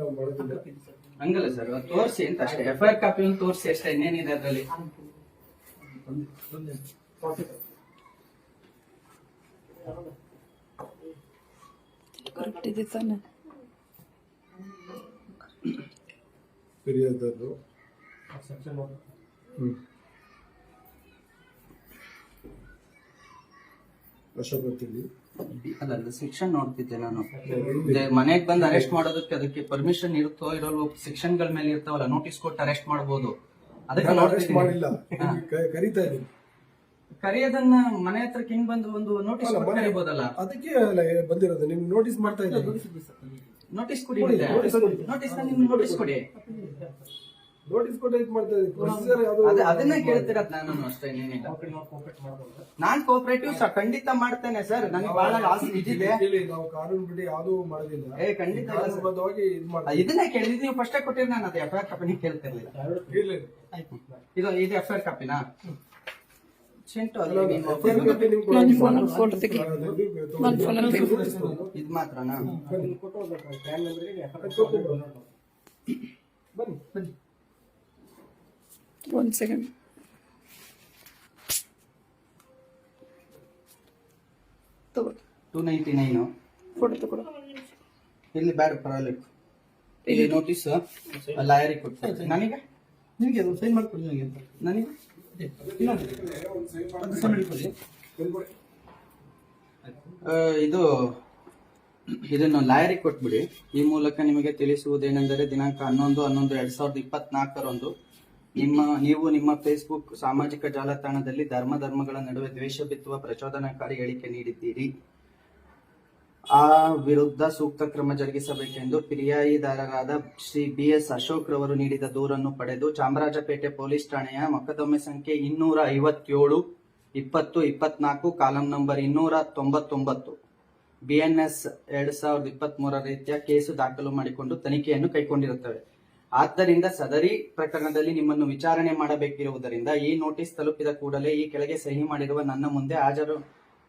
ನಾವು ಮಾಡೋದಿಲ್ಲ ಹಂಗಲ್ಲ ಸರ್ ತೋರಿಸಿ ಅಂತ ಅಷ್ಟೇ. ಎಫ್ ಐ ಆರ್ ಕಾಪಿ ತೋರಿಸಿ ಅಷ್ಟೇ ಇನ್ನೇನಿದೆ ಅದರಲ್ಲಿ. ಕರೆಕ್ಟ್ ಇದೆ ತಾನೆ. ಫಿರ್ಯಾದರು ಹ್ಮ್ ಅಶೋಕದಲ್ಲಿ ಅಲ್ಲ ಅಲ್ಲ ಸೆಕ್ಷನ್ ನೋಡ್ತಿದ್ದೆ ನಾನು. ಮನೆಗೆ ಬಂದು ಅರೆಸ್ಟ್ ಮಾಡೋದಕ್ಕೆ ಅದಕ್ಕೆ ಪರ್ಮಿಷನ್ ಇರುತ್ತೋ ಇರೋ ಸೆಕ್ಷನ್ಗಳ ಮೇಲೆ ಇರ್ತಾವಲ್ಲ ನೋಟಿಸ್ ಕೊಟ್ಟು ಅರೆಸ್ಟ್ ಮಾಡಬಹುದು ಅದಕ್ಕೆ ನಾನು ಅರೆಸ್ಟ್ ಮಾಡಿಲ್ಲ. ಕರೀತಾ ಇದ್ದೀನಿ. ಕರೆಯೋದನ್ನ ಮನೆ ಹತ್ರ ಹಿಂಗ್ ಬಂದು ಒಂದು ನೋಟಿಸ್ ಕರಿಬಹುದಲ್ಲ ಅದಕ್ಕೆ ಬಂದಿರೋದು. ನಿಮ್ಗೆ ನೋಟಿಸ್ ಮಾಡ್ತಾ ಇದ್ದೀನಿ. ನೋಟಿಸ್ ಕೊಡಿ ನೋಟಿಸ್ ಕೊಡಿ. ನೋಟಿಸ್ ಕೊಟ್ಟು ಇದು ಮಾಡ್ತಾ ಪ್ರೊಸೀಜರ್ ಅದೇ ಅದನ್ನೇ ಕೇಳ್ತಿರತ್ ನಾನು ಅಷ್ಟೇ ಇನ್ನೇನಿಲ್ಲ. ನಾನ್ ಕೋಆಪರೇಟಿವ್ ಸರ್ ಖಂಡಿತ ಮಾಡ್ತೇನೆ ಸರ್. ನನಗೆ ಬಹಳ ಆಸೆ ಇದಿದೆ ನಾವು ಕಾನೂನು ಬಿಡಿ ಯಾವುದು ಮಾಡೋದಿಲ್ಲ. ಏ ಖಂಡಿತ. ಕಾನೂನುಬದ್ಧವಾಗಿ ಇದು ಇದನ್ನೇ ಕೇಳಿದ್ ನೀವು ಫಸ್ಟೇ ಕೊಟ್ಟಿರಿ ನಾನು ಅದು ಎಫ್ ಐ ಆರ್ ಕಾಪಿನಿ ಕೇಳ್ತಿರ್ಲಿಲ್ಲ. ಇದು ಇದು ಎಫ್ ಆರ್ ಕಾಪಿನಾ ಫೋಟೋ ಇದು ಮಾತ್ರನಾ? ಬನ್ನಿ ಬನ್ನಿ. ಒಂದು ಸೆಕೆಂಡ್ ತಗೋ. ಟೂ ನೈಂಟಿ ನೈನು ಫೋಟೋ ತಗೊಡು. ಇಲ್ಲಿ ಬ್ಯಾಡ ಪರವಾಗಿಲ್ಲ. ಇಲ್ಲಿ ನೋಟಿಸ್ ಲಾಯರಿಗೆ ಕೊಟ್ಟು ನನಗೆ? ನಿಮಗೆ ಅದು ಸೈನ್ ಮಾಡ್ಕೊಡಿ ನನಗೆ ಅಂತ. ನನಗೆ? ಅದು ಸಹ ಮಾಡಿಕೊಡಿ. ಇದು ಇದನ್ನು ಲಾಯರಿಗೆ ಕೊಟ್ಬಿಡಿ. ಈ ಮೂಲಕ ನಿಮಗೆ ತಿಳಿಸುವುದೇನೆಂದರೆ ದಿನಾಂಕ ಹನ್ನೊಂದು ಹನ್ನೊಂದು ಎರಡ್ ಸಾವಿರದ ಇಪ್ಪತ್ನಾಲ್ಕರಂದು ನಿಮ್ಮ, ನೀವು ನಿಮ್ಮ ಫೇಸ್ಬುಕ್ ಸಾಮಾಜಿಕ ಜಾಲತಾಣದಲ್ಲಿ ಧರ್ಮ ಧರ್ಮಗಳ ನಡುವೆ ದ್ವೇಷ ಬಿತ್ತುವ ಪ್ರಚೋದನಕಾರಿ ಹೇಳಿಕೆ ನೀಡಿದ್ದೀರಿ. ಆ ವಿರುದ್ಧ ಸೂಕ್ತ ಕ್ರಮ ಜರುಗಿಸಬೇಕೆಂದು ಪಿರಿಯಾಯಿದಾರರಾದ ಶ್ರೀ ಬಿ ಎಸ್ ಅಶೋಕ್ ರವರು ನೀಡಿದ ದೂರನ್ನು ಪಡೆದು ಚಾಮರಾಜಪೇಟೆ ಪೊಲೀಸ್ ಠಾಣೆಯ ಮೊಕದ್ದಮೆ ಸಂಖ್ಯೆ ಇನ್ನೂರ ಐವತ್ತೇಳು, ಇಪ್ಪತ್ತು, ಇಪ್ಪತ್ನಾಲ್ಕು, ಕಾಲಂ ನಂಬರ್ ಇನ್ನೂರ ತೊಂಬತ್ತೊಂಬತ್ತು. ಬಿಎನ್ಎಸ್ ಎರಡ್ ಸಾವಿರದ ಇಪ್ಪತ್ತ್ ಮೂರರ ರೀತಿಯ ಕೇಸು ದಾಖಲು ಮಾಡಿಕೊಂಡು ತನಿಖೆಯನ್ನು ಕೈಗೊಂಡಿರುತ್ತವೆ. ಆದ್ದರಿಂದ ಸದರಿ ಪ್ರಕರಣದಲ್ಲಿ ನಿಮ್ಮನ್ನು ವಿಚಾರಣೆ ಮಾಡಬೇಕಿರುವುದರಿಂದ ಈ ನೋಟಿಸ್ ತಲುಪಿದ ಕೂಡಲೇ ಈ ಕೆಳಗೆ ಸಹಿ ಮಾಡಿರುವ ನನ್ನ ಮುಂದೆ ಹಾಜರು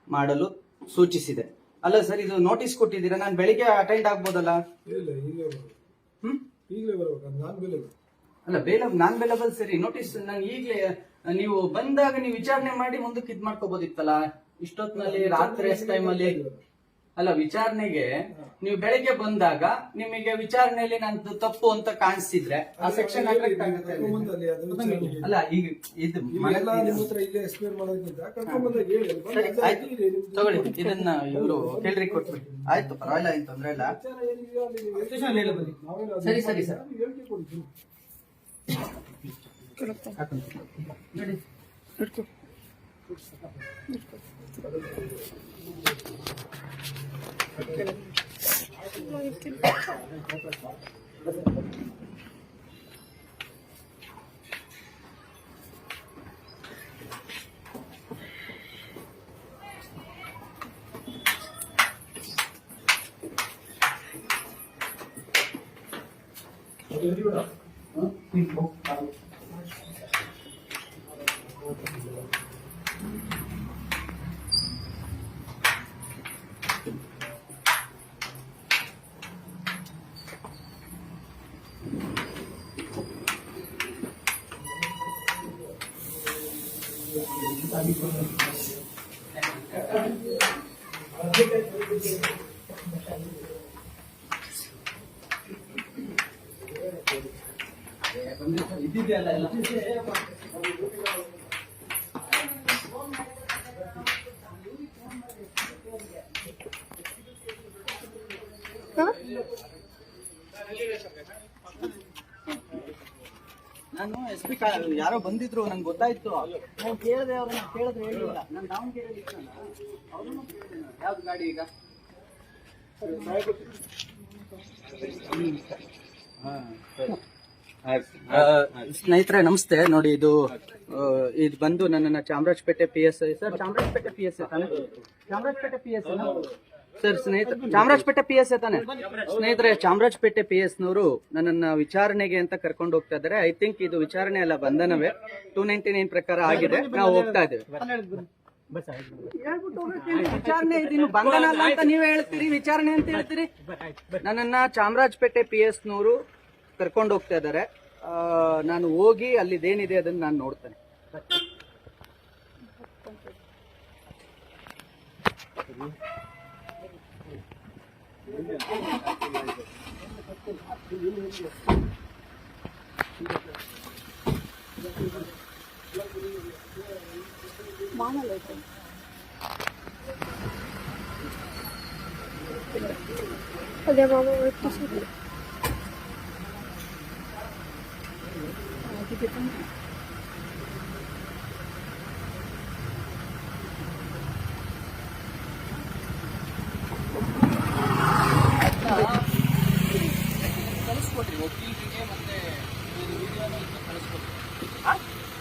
ಮಾಡಲು ಸೂಚಿಸಿದೆ. ಅಲ್ಲ ಸರ್ ಇದು ನೋಟಿಸ್ ಕೊಟ್ಟಿದ್ದೀರಾ? ನಾನು ಬೆಳಿಗ್ಗೆ ಅಟೆಂಡ್ ಆಗ್ಬೋದಲ್ಲ? ಇಲ್ಲ ಈಗಲೇ ಬರ್ಬೇಕು. ಹ್ಮ್? ಈಗಲೇ ಬರ್ಬೇಕು ನಾನು ಬೆಲೆ ಅಲ್ಲ ಬೇಲ ನಾನ್ ಬೇಲಬಲ್ ಸರಿ. ನೋಟಿಸ್ ನಾನು ಈಗಲೇ ನೀವು ಬಂದಾಗ ನೀವು ವಿಚಾರಣೆ ಮಾಡಿ ಮುಂದಕ್ಕೆ ಇದ್ ಮಾಡ್ಕೋಬೋದಿತ್ತಲ್ಲ? ಇಷ್ಟೊತ್ತಿನಲ್ಲಿ ರಾತ್ರಿ ಟೈಮ್ ಅಲ್ಲಿ ವಿಚಾರಣೆಗೆ ನೀವು ಬೆಳಿಗ್ಗೆ ಬಂದಾಗ ನಿಮಗೆ ವಿಚಾರಣೆಯಲ್ಲಿ ನಂದು ತಪ್ಪು ಅಂತ ಕಾಣಿಸ್ತಿದ್ರೆ ಆ ಸೆಕ್ಷನ್ ಅಲ್ಲ ಈಗ ಇದು ತಗೊಳ್ಳಿ ಇದನ್ನ ಇವರು ಕೇಳ್ರಿ ಕೊಟ್ಬಿಡಿ. ಆಯ್ತು ಪರವಾಗಿಲ್ಲ ಏನ್ ತೊಂದ್ರೆ ಇಲ್ಲ. ಏನಿದೆಯೋ ಅಲ್ಲಿ ನೀವು ಸ್ಟೇಷನ್ ಹೇಳಿ ಬನ್ನಿ. ಸರಿ, ಸರಿ, ಸರ್. ನೀವು ಹೇಳಿಕೆ ಕೊಡಿ शादी हाँ? ನಾನು ಎಸ್ ಪಿ ಯಾರೋ ಬಂದಿದ್ರು ನಂಗೆ ಗೊತ್ತಾಯ್ತು. ನಾನು ಕೇಳಿದೆ ಅವ್ರನ್ನ ಕೇಳಿದ್ರೆ ಹೇಳಿಲ್ಲ. ನಾನು ಡೌನ್ ಇತ್ತಲ್ಲ ಅವ್ರನ್ನು ಕೇಳಿದೆ ನಾನು. ಯಾವ್ದು ಗಾಡಿ ಈಗ? ಸ್ನೇಹಿತರೆ ನಮಸ್ತೆ. ನೋಡಿ ಇದು ಇದು ಬಂದು ನನ್ನನ್ನ Chamarajpet P S I sir Chamarajpet P S I ತಾನೆ? ಚಾಮರಾಜಪೇಟೆ ಪಿ ಎಸ್ ಸರ್, ಸ್ನೇಹಿತ, ಚಾಮರಾಜಪೇಟೆ ಪಿ ಎಸ್ ತಾನೆ? ಸ್ನೇಹಿತರೆ, ಚಾಮರಾಜಪೇಟೆ ಪಿ ಎಸ್ ನವರು ನನ್ನನ್ನ ವಿಚಾರಣೆಗೆ ಅಂತ ಕರ್ಕೊಂಡು ಹೋಗ್ತಾ ಇದ್ದಾರೆ. ಐ ಥಿಂಕ್ ಇದು ವಿಚಾರಣೆ ಅಲ್ಲ, ಬಂಧನವೇ. ಟೂ ನೈನ್ಟಿ ನೈನ್ ಪ್ರಕಾರ ಆಗಿದೆ. ನಾವು ಹೋಗ್ತಾ ಇದ್ದೇವೆ. ವಿಚಾರಣೆ ಇದು ಬಂಧನ ಅಲ್ಲ ಅಂತ ನೀವೇ ಹೇಳ್ತೀರಿ, ವಿಚಾರಣೆ ಅಂತ ಹೇಳ್ತೀರಿ? ನನ್ನನ್ನ ಚಾಮರಾಜಪೇಟೆ ಪಿ ಎಸ್ ನವರು ಕರ್ಕೊಂಡು ಹೋಗ್ತಾ ಇದ್ದಾರೆ. ನಾನು ಹೋಗಿ ಅಲ್ಲಿದೇನಿದೆ ಅದನ್ನ ನಾನು ನೋಡ್ತೇನೆ. ಅದೇ ಮಾಮ ಒಟ್ಟು ಸರಿ. ಕಳಿಸ್ಕೊಟ್ರಿ ವಕೀಲರಿಗೆ ಮತ್ತೆ ಕಳಿಸ್ಕೊಟ್ರಿ